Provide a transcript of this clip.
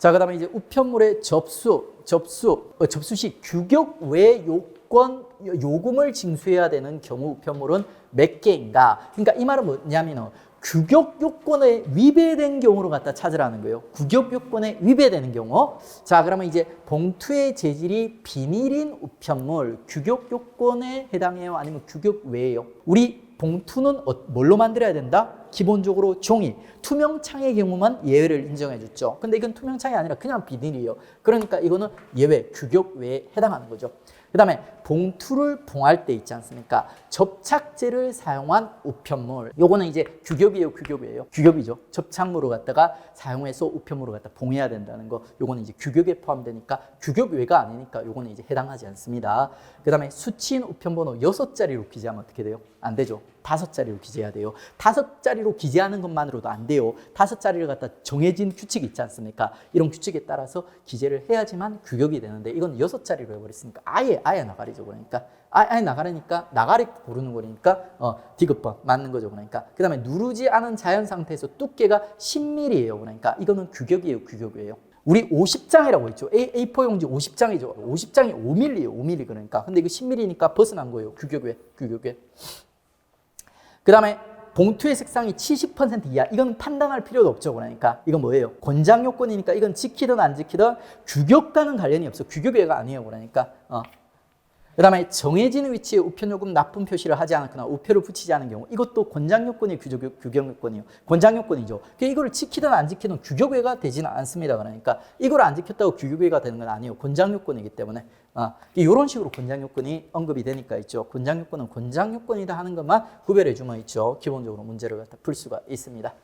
자, 그 다음에 이제 우편물의 접수, 접수, 어, 접수 시 규격 외 요건 요금을 징수해야 되는 경우 우편물은 몇 개인가? 그러니까 이 말은 뭐냐면은 규격 요건에 위배된 경우로 갖다 찾으라는 거예요. 규격 요건에 위배되는 경우. 자, 그러면 이제 봉투의 재질이 비닐인 우편물 규격 요건에 해당해요? 아니면 규격 외예요? 우리 봉투는 어- 뭘로 만들어야 된다? 기본적으로 종이, 투명창의 경우만 예외를 인정해 줬죠. 근데 이건 투명창이 아니라 그냥 비닐이에요. 그러니까 이거는 예외, 규격 외에 해당하는 거죠. 그 다음에 봉투를 봉할 때 있지 않습니까? 접착제를 사용한 우편물. 요거는 이제 규격이에요, 규격이에요. 규격이죠. 접착물을 갖다가 사용해서 우편물을 갖다 봉해야 된다는 거. 요거는 이제 규격에 포함되니까 규격 외가 아니니까 요거는 이제 해당하지 않습니다. 그 다음에 수치인 우편번호 여섯 자리로 기재하면 어떻게 돼요? 안 되죠. 다섯 자리로 기재해야 돼요. 다섯 자리로 기재하는 것만으로도 안 돼요. 다섯 자리를 갖다 정해진 규칙이 있지 않습니까? 이런 규칙에 따라서 기재를 해야지만 규격이 되는데 이건 여섯 자리로 해버렸으니까 아예 아예 나가리죠. 그러니까 아예, 아예 나가려니까 나가리 고르는 거니까 어, 디귿번 맞는 거죠. 그러니까 그 다음에 누르지 않은 자연 상태에서 두께가 10mm예요. 그러니까 이거는 규격이에요. 규격이에요. 우리 50장이라고 했죠. A, A4 용지 50장이죠. 50장이 5mm예요. 5mm 그러니까. 근데 이거 10mm니까 벗어난 거예요. 규격 외, 규격 외. 그 다음에 봉투의 색상이 70% 이하. 이건 판단할 필요도 없죠 그러니까. 이건 뭐예요? 권장 요건이니까 이건 지키든 안 지키든 규격과는 관련이 없어. 규격외가 아니에요 그러니까. 어. 그 다음에 정해진 위치에 우편요금 납품 표시를 하지 않거나 우표를 붙이지 않은 경우 이것도 권장 요건이 규격, 규격 요건이에요 권장 요건이죠 그러니까 이거를 지키든 안 지키든 규격외가 되지는 않습니다 그러니까 이걸 안 지켰다고 규격외가 되는 건 아니에요 권장 요건이기 때문에 아, 이런 식으로 권장 요건이 언급이 되니까 있죠. 권장 요건은 권장 요건이다 하는 것만 구별해 주면 있죠. 기본적으로 문제를 갖다 풀 수가 있습니다.